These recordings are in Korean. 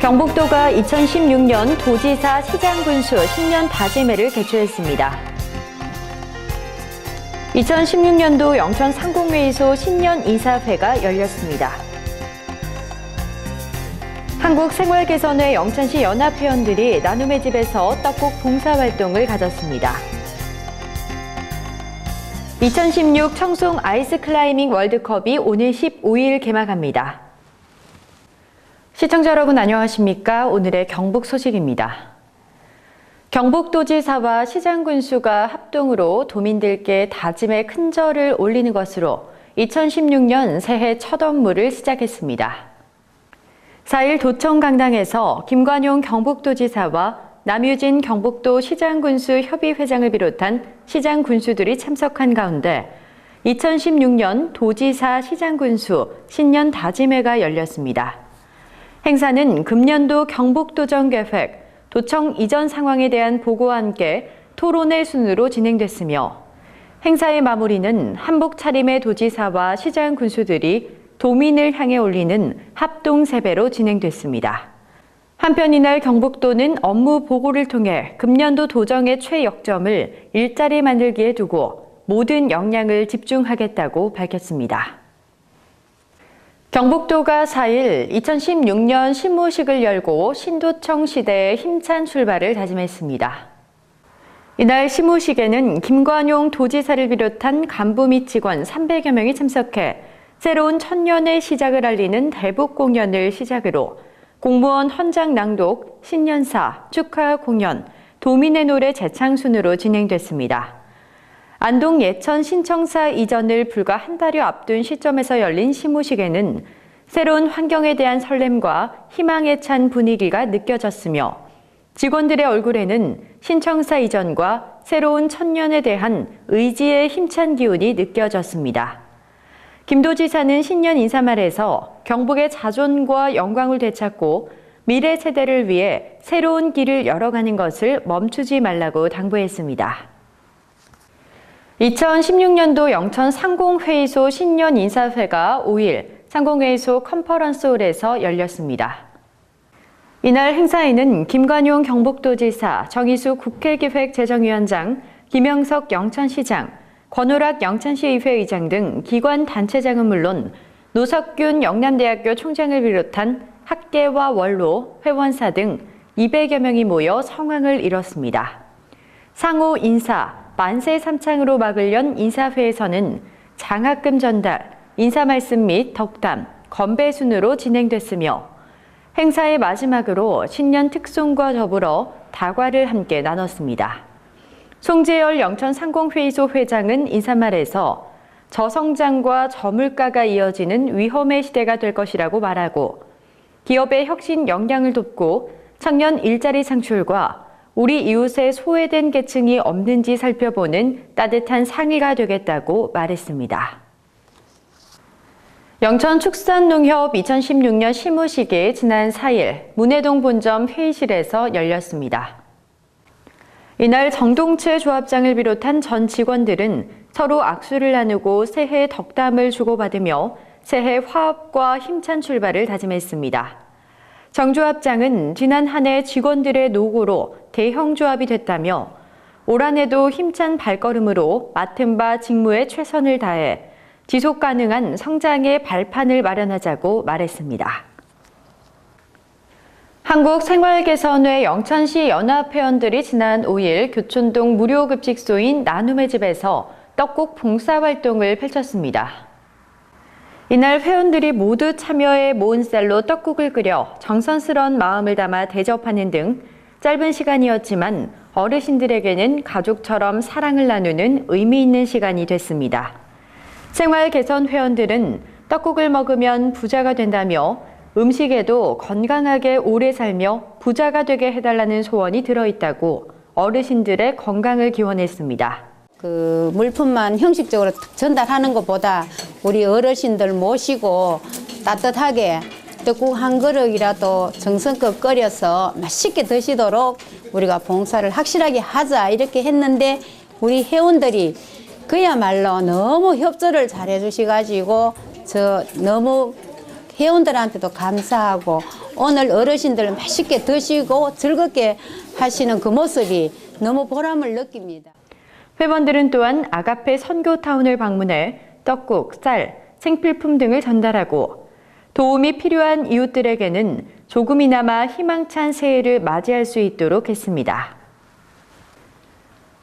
경북도가 2016년 도지사 시장군수 신년 다짐회를 개최했습니다. 2016년도 영천 상공회의소 신년 이사회가 열렸습니다. 한국생활개선회 영천시 연합회원들이 나눔의 집에서 떡국 봉사활동을 가졌습니다. 2016 청송 아이스 클라이밍 월드컵이 오늘 15일 개막합니다. 시청자 여러분 안녕하십니까? 오늘의 경북 소식입니다. 경북도지사와 시장군수가 합동으로 도민들께 다짐의 큰 절을 올리는 것으로 2016년 새해 첫 업무를 시작했습니다. 4일 도청 강당에서 김관용 경북도지사와 남유진 경북도 시장군수 협의회장을 비롯한 시장군수들이 참석한 가운데 2016년 도지사 시장군수 신년 다짐회가 열렸습니다. 행사는 금년도 경북도정 계획, 도청 이전 상황에 대한 보고와 함께 토론회 순으로 진행됐으며 행사의 마무리는 한복 차림의 도지사와 시장 군수들이 도민을 향해 올리는 합동 세배로 진행됐습니다. 한편 이날 경북도는 업무 보고를 통해 금년도 도정의 최역점을 일자리 만들기에 두고 모든 역량을 집중하겠다고 밝혔습니다. 경북도가 4일 2016년 신무식을 열고 신도청 시대의 힘찬 출발을 다짐했습니다. 이날 시무식에는 김관용 도지사를 비롯한 간부 및 직원 300여 명이 참석해 새로운 천년의 시작을 알리는 대북 공연을 시작으로 공무원 헌장 낭독, 신년사, 축하 공연, 도민의 노래 재창순으로 진행됐습니다. 안동 예천 신청사 이전을 불과 한 달여 앞둔 시점에서 열린 시무식에는 새로운 환경에 대한 설렘과 희망에 찬 분위기가 느껴졌으며 직원들의 얼굴에는 신청사 이전과 새로운 천년에 대한 의지의 힘찬 기운이 느껴졌습니다. 김도 지사는 신년 인사말에서 경북의 자존과 영광을 되찾고 미래 세대를 위해 새로운 길을 열어가는 것을 멈추지 말라고 당부했습니다. 2016년도 영천 상공회의소 신년 인사회가 5일 상공회의소 컨퍼런스홀에서 열렸습니다. 이날 행사에는 김관용 경북도지사, 정희수 국회기획재정위원장, 김영석 영천시장, 권오락 영천시의회 의장 등 기관 단체장은 물론 노석균 영남대학교 총장을 비롯한 학계와 원로, 회원사 등 200여 명이 모여 성황을 이뤘습니다. 상호 인사, 만세 삼창으로 막을 연 인사회에서는 장학금 전달, 인사 말씀 및 덕담, 건배 순으로 진행됐으며 행사의 마지막으로 신년 특송과 더불어 다과를 함께 나눴습니다. 송재열 영천 상공회의소 회장은 인사말에서 저성장과 저물가가 이어지는 위험의 시대가 될 것이라고 말하고 기업의 혁신 역량을 돕고 청년 일자리 창출과 우리 이웃의 소외된 계층이 없는지 살펴보는 따뜻한 상의가 되겠다고 말했습니다. 영천축산농협 2016년 시무식이 지난 4일 문해동 본점 회의실에서 열렸습니다. 이날 정동채 조합장을 비롯한 전 직원들은 서로 악수를 나누고 새해 덕담을 주고받으며 새해 화합과 힘찬 출발을 다짐했습니다. 정조합장은 지난 한 해 직원들의 노고로 대형 조합이 됐다며 올 한해도 힘찬 발걸음으로 맡은 바 직무에 최선을 다해 지속 가능한 성장의 발판을 마련하자고 말했습니다. 한국생활개선회 영천시 연합회원들이 지난 5일 교촌동 무료급식소인 나눔의 집에서 떡국 봉사 활동을 펼쳤습니다. 이날 회원들이 모두 참여해 모은 쌀로 떡국을 끓여 정성스러운 마음을 담아 대접하는 등 짧은 시간이었지만 어르신들에게는 가족처럼 사랑을 나누는 의미 있는 시간이 됐습니다. 생활 개선 회원들은 떡국을 먹으면 부자가 된다며 음식에도 건강하게 오래 살며 부자가 되게 해달라는 소원이 들어있다고 어르신들의 건강을 기원했습니다. 그 물품만 형식적으로 전달하는 것보다 우리 어르신들 모시고 따뜻하게 떡국 한 그릇이라도 정성껏 끓여서 맛있게 드시도록 우리가 봉사를 확실하게 하자 이렇게 했는데 우리 회원들이 그야말로 너무 협조를 잘해 주셔가지고 저 너무 회원들한테도 감사하고 오늘 어르신들 맛있게 드시고 즐겁게 하시는 그 모습이 너무 보람을 느낍니다. 회원들은 또한 아가페 선교타운을 방문해 떡국, 쌀, 생필품 등을 전달하고 도움이 필요한 이웃들에게는 조금이나마 희망찬 새해를 맞이할 수 있도록 했습니다.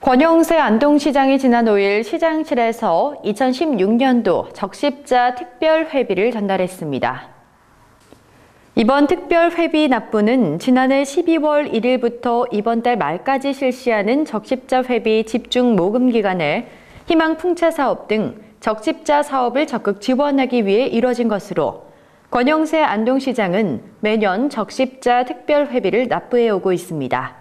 권영세 안동시장이 지난 5일 시장실에서 2016년도 적십자 특별회비를 전달했습니다. 이번 특별회비 납부는 지난해 12월 1일부터 이번 달 말까지 실시하는 적십자 회비 집중 모금 기간에 희망 풍차 사업 등 적십자 사업을 적극 지원하기 위해 이뤄진 것으로 권영세 안동시장은 매년 적십자 특별회비를 납부해 오고 있습니다.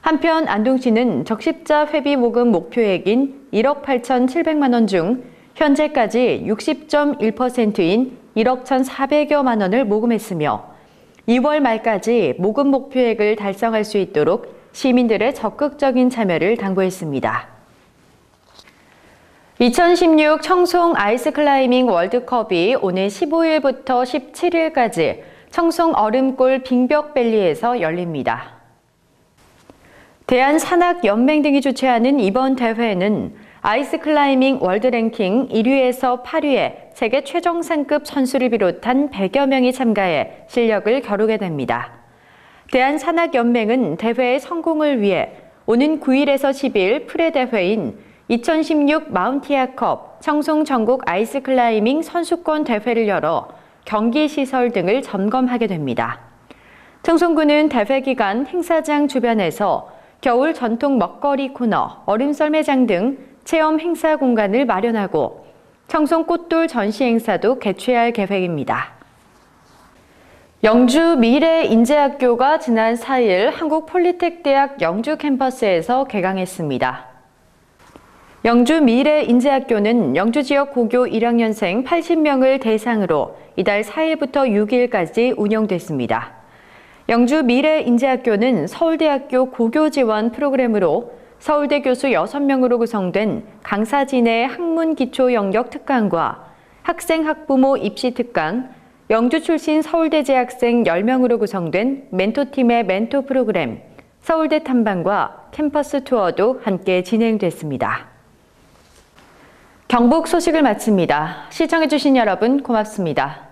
한편 안동시는 적십자 회비 모금 목표액인 1억 8,700만 원 중 현재까지 60.1%인 1억 1,400여만 원을 모금했으며 2월 말까지 모금 목표액을 달성할 수 있도록 시민들의 적극적인 참여를 당부했습니다. 2016 청송 아이스클라이밍 월드컵이 오늘 15일부터 17일까지 청송 얼음골 빙벽밸리에서 열립니다. 대한산악연맹 등이 주최하는 이번 대회는 아이스클라이밍 월드랭킹 1위에서 8위의 세계 최정상급 선수를 비롯한 100여 명이 참가해 실력을 겨루게 됩니다. 대한산악연맹은 대회의 성공을 위해 오는 9일에서 10일 프레대회인 2016 마운티아컵 청송 전국 아이스 클라이밍 선수권 대회를 열어 경기 시설 등을 점검하게 됩니다. 청송군은 대회 기간 행사장 주변에서 겨울 전통 먹거리 코너, 얼음 썰매장 등 체험 행사 공간을 마련하고 청송 꽃돌 전시 행사도 개최할 계획입니다. 영주 미래인재학교가 지난 4일 한국폴리텍 대학 영주 캠퍼스에서 개강했습니다. 영주 미래인재학교는 영주 지역 고교 1학년생 80명을 대상으로 이달 4일부터 6일까지 운영됐습니다. 영주 미래인재학교는 서울대학교 고교 지원 프로그램으로 서울대 교수 6명으로 구성된 강사진의 학문 기초 영역 특강과 학생 학부모 입시 특강, 영주 출신 서울대 재학생 10명으로 구성된 멘토팀의 멘토 프로그램, 서울대 탐방과 캠퍼스 투어도 함께 진행됐습니다. 경북 소식을 마칩니다. 시청해주신 여러분 고맙습니다.